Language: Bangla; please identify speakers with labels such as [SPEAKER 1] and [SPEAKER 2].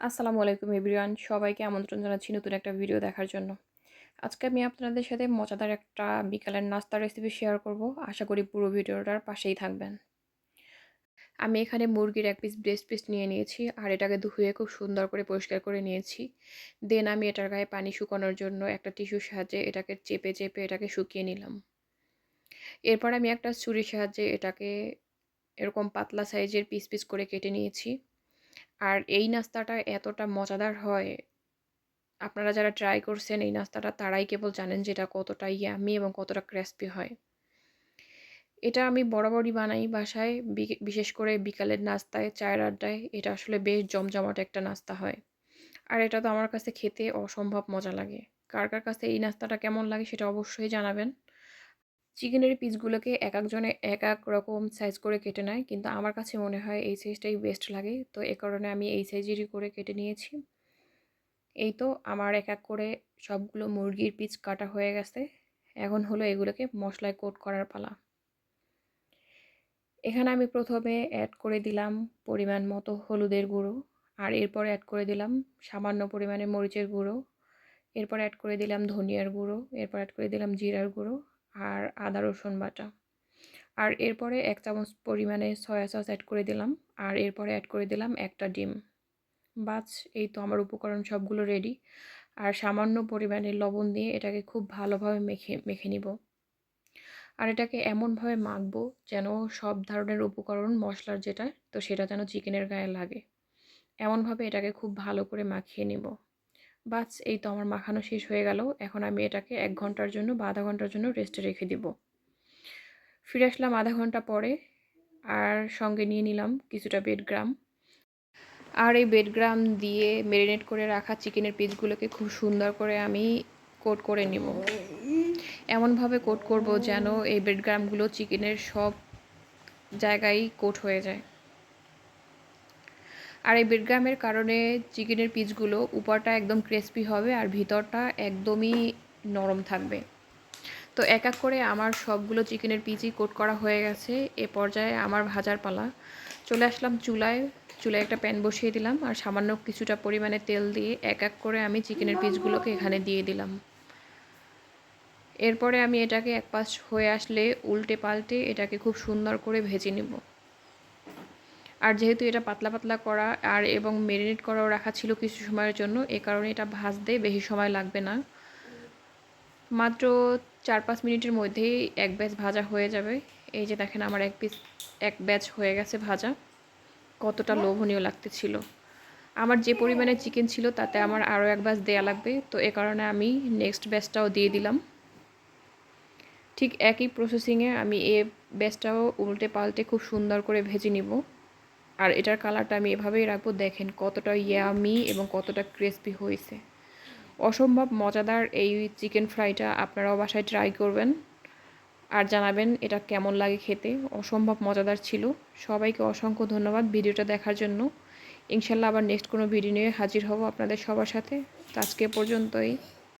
[SPEAKER 1] আসসালামু আলাইকুম এভরিওয়ান। সবাইকে আমন্ত্রণ জানাচ্ছি নতুন একটা ভিডিও দেখার জন্য। আজকে আমি আপনাদের সাথে মজাদার একটা বিকালের নাস্তার রেসিপি শেয়ার করব। আশা করি পুরো ভিডিওটার পাশেই থাকবেন। আমি এখানে মুরগির এক পিস ব্রেস্ট পিস নিয়ে নিয়েছি আর এটাকে ধুয়ে খুব সুন্দর করে পরিষ্কার করে নিয়েছি। দেন আমি এটার গায়ে পানি শুকানোর জন্য একটা টিস্যুর সাহায্যে এটাকে চেপে চেপে এটাকে শুকিয়ে নিলাম। এরপর আমি একটা ছুরির সাহায্যে এটাকে এরকম পাতলা সাইজের পিস পিস করে কেটে নিয়েছি। আর এই নাস্তাটা এতটা মজাদার হয়, আপনারা যারা ট্রাই করছেন এই নাস্তাটা তারাই কেবল জানেন যে এটা কতটা ইয়ামি এবং কতটা ক্রেসপি হয়। এটা আমি বরাবরই বানাই বাসায় বিশেষ করে বিকালের নাস্তায়, চায়ের আড্ডায়, এটা আসলে বেশ জমজমাট একটা নাস্তা হয়। আর এটা তো আমার কাছে খেতে অসম্ভব মজা লাগে। কার কার কাছে এই নাস্তাটা কেমন লাগে সেটা অবশ্যই জানাবেন। চিকেনের পিসগুলোকে এক একজনে এক এক রকম সাইজ করে কেটে নেয়। কিন্তু আমার কাছে মনে হয় এই সাইজটাই বেস্ট লাগে। তো এ কারণে আমি এই সাইজেরই করে কেটে নিয়েছি। এই তো আমার এক এক করে সবগুলো মুরগির পিস কাটা হয়ে গেছে। এখন হলো এগুলোকে মশলায় কোট করার পালা। এখানে আমি প্রথমে অ্যাড করে দিলাম পরিমাণ মতো হলুদের গুঁড়ো। আর এরপর অ্যাড করে দিলাম সামান্য পরিমাণে মরিচের গুঁড়ো। এরপর অ্যাড করে দিলাম ধনিয়ার গুঁড়ো। এরপর অ্যাড করে দিলাম জিরার গুঁড়ো। আর আদা, রসুন বাটা। আর এরপরে এক চামচ পরিমাণে সয়া সস অ্যাড করে দিলাম। আর এরপরে অ্যাড করে দিলাম একটা ডিম। বাস এই তো আমার উপকরণ সবগুলো রেডি আর সামান্য পরিমাণে লবণ দিয়ে এটাকে খুব ভালোভাবে মেখে মেখে নিব। আর এটাকে এমনভাবে মাখবো যেন সব ধরনের উপকরণ মশলার যেটা, তো সেটা যেন চিকেনের গায়ে লাগে। এমনভাবে এটাকে খুব ভালো করে মাখিয়ে নিব। বাস, এই তো আমার মাখানো শেষ হয়ে গেল। এখন আমি এটাকে এক ঘণ্টার জন্য বা আধা ঘণ্টার জন্য রেস্টে রেখে দিব। ফিরে আসলাম আধা ঘণ্টা পরে আর সঙ্গে নিয়ে নিলাম কিছুটা বেডগ্রাম আর এই বেডগ্রাম দিয়ে ম্যারিনেট করে রাখা চিকেনের পিসগুলোকে খুব সুন্দর করে আমি কোট করে নিব। এমনভাবে কোট করব যেন এই বেডগ্রামগুলো চিকেনের সব জায়গায় কোট হয়ে যায়। আর এই বেডগ্রামের কারণে চিকেনের পিসগুলো উপরটা একদম ক্রিসপি হবে আর ভিতরটা একদমই নরম থাকবে। তো এক এক করে আমার সবগুলো চিকেনের পিচই কোট করা হয়ে গেছে। এ পর্যায়ে আমার ভাজার পালা। চলে আসলাম চুলায়। চুলায় একটা প্যান বসিয়ে দিলাম আর সামান্য কিছুটা পরিমাণে তেল দিয়ে এক এক করে আমি চিকেনের পিসগুলোকে এখানে দিয়ে দিলাম। এরপরে আমি এটাকে এক পাশ হয়ে আসলে উল্টে পাল্টে এটাকে খুব সুন্দর করে ভেজে নিব। আর যেহেতু এটা পাতলা পাতলা করা আর এবং মেরিনেট করাও রাখা ছিল কিছু সময়ের জন্য এ কারণে এটা ভাজতে বেশি সময় লাগবে না। মাত্র চার পাঁচ মিনিটের মধ্যেই এক ব্যাচ ভাজা হয়ে যাবে। এই যে দেখেন আমার এক পিস এক ব্যাচ হয়ে গেছে ভাজা। কতটা লোভনীয় লাগতেছিল। আমার যে পরিমাণে চিকেন ছিল তাতে আমার আরও এক ব্যাচ দেয়া লাগবে। তো এ কারণে আমি নেক্সট ব্যাচটাও দিয়ে দিলাম। ঠিক একই প্রসেসিংয়ে আমি এ ব্যাচটাও উল্টে পাল্টে খুব সুন্দর করে ভেজে নিব। আর এটার কালারটা আমি এভাবেই রাখব, দেখেন কতটা ইয়ামি এবং কতটা ক্রিসপি হয়েছে। অসম্ভব মজাদার এই চিকেন ফ্রাইটা আপনারাও বাসায় ট্রাই করবেন আর জানাবেন এটা কেমন লাগে খেতে। অসম্ভব মজাদার ছিল। সবাইকে অসংখ্য ধন্যবাদ ভিডিওটা দেখার জন্য। ইনশাল্লাহ আবার নেক্সট কোনো ভিডিও নিয়ে হাজির হব আপনাদের সবার সাথে। আজকে পর্যন্তই।